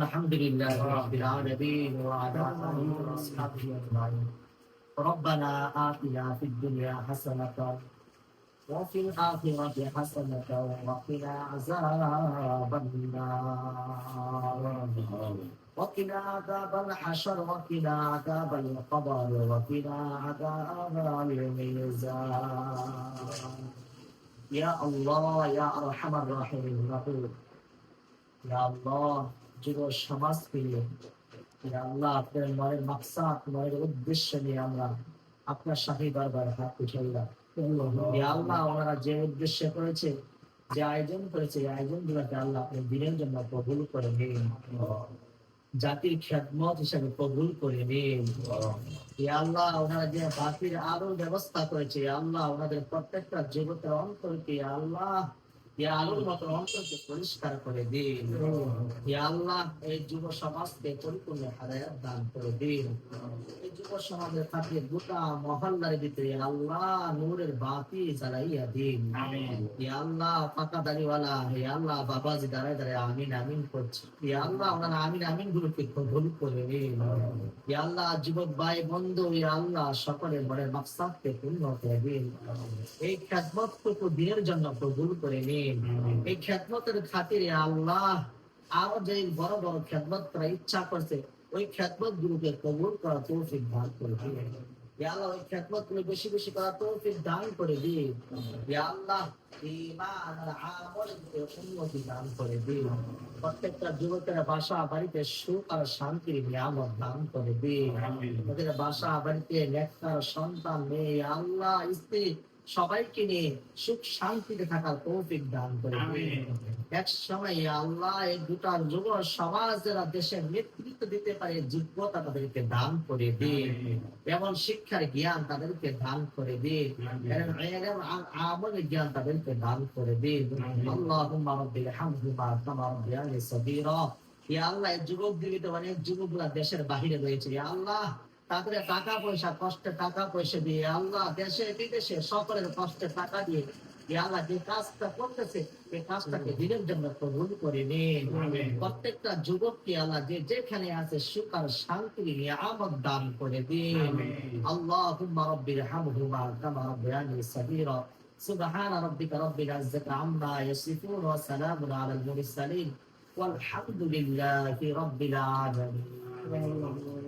الحمد لله رب العالمين وعلى آله وأصحابه أجمعين. ربنا آتنا في الدنيا حسنة وفي الآخرة حسنة وقنا عذاب النار. وقنا عذاب الحشر وقنا عذاب القبر وقنا عذاب الميزان. يا الله يا أرحم الراحمين. نقول يا الله যুব সমাজকে আল্লাহ, আপনার মনের মনের উদ্দেশ্য নিয়ে আমরা আপনার সাথে বারবার হাত উঠাইলাম আল্লাহ, ওনারা যে উদ্দেশ্য করেছে, যে আয়োজন করেছে আয়োজন গুলোকে আল্লাহ আপনি দিনের জন্য কবুল করে নিন। জাতির খ্যাতমত হিসাবে কবুল করে নিন। আল্লাহ, ওনারা যে বাতির আরও ব্যবস্থা করেছে আল্লাহ, ওনাদের প্রত্যেকটা জগতের অন্তরকে আল্লাহ ইয়া আলোর মতো অন্তরকে পরিষ্কার করে দিন। ইয়া আল্লাহ এই যুব সমাজকে পরিপূর্ণ হাদায়াত দান করে দিন। এই যুব সমাজের খাতে গোটা মহল্লার ভিতরে আল্লাহ নূরের বাতি জ্বালাইয়া দিন। ইয়া আল্লাহ পাকা দাড়িওয়ালা ইয়া আল্লাহ বাবাজি দাঁড়ায় দাঁড়ায় আমিন আমিন করছে। ইয়া আল্লাহ ওনারা আমিন আমিন গুলোকে কবুল করে ইয়া আল্লাহ যুবক ভাই বন্ধু ইয়া আল্লাহ সকলের মনের মাকসাদকে পূর্ণ করে দিন। এই খ্যাতমতটুকু দিনের জন্য কবুল করে নিন। এই খ্যাতমতের খাতিরে আল্লাহ আরও যে বড় বড় খ্যাতমত করা ইচ্ছা করছে ওই খ্যাতমত গুলোকে কবুল করা তৌফিক দান করে দিন। ইয়া আল্লাহ ওই খ্যাতমতগুলো বেশি বেশি করা তৌফিক দান করে দিন। ইয়া আল্লাহ উন্নতি দান করে দিন। প্রত্যেকটা যুবকের বাসা বাড়িতে সুখ আর শান্তির নিয়ামত দান করে দিন। ওদের বাসা বাড়িতে নেককার সন্তান মেয়ে আল্লাহ স্ত্রী সবাইকে নিয়ে সুখ শান্তিতে থাকার তৌফিক দান করে এক সময় আল্লাহ এই দুটা যুব সমাজ যারা দেশের নেতৃত্ব দিতে পারে যোগ্যতা তাদেরকে দান করে দিন। এমন শিক্ষার জ্ঞান তাদেরকে দান করে দিন। আমলের জ্ঞান তাদেরকে দান করে দিন। আল্লাহুম্মা রাব্বিল হামদি মা কামা ইয়া আল্লাহ এই যুবকদের ভিতরে অনেক যুবকরা দেশের বাহিরে রয়েছে। আল্লাহ তাদের টাকা পয়সা কষ্টে টাকা পয়সা দিয়ে আল্লাহ দেশে বিদেশে সকলের কষ্টে টাকা দিয়ে ইয়া আল্লাহ যে কাজটা করতেছে এই কাজটাকে দিনের জন্য কবুল করে নিন প্রত্যেকটা যুবককে আল্লাহ যে যেখানে আছে সুখ আর শান্তি নিয়ামত দান করে দিন আল্লাহুম্মা রাব্বির হামহুমা কামা রাব্বায়ানি সাগীরা سبحان ربك رب العزة عما يصفون وسلام على المرسلين والحمد لله رب العالمين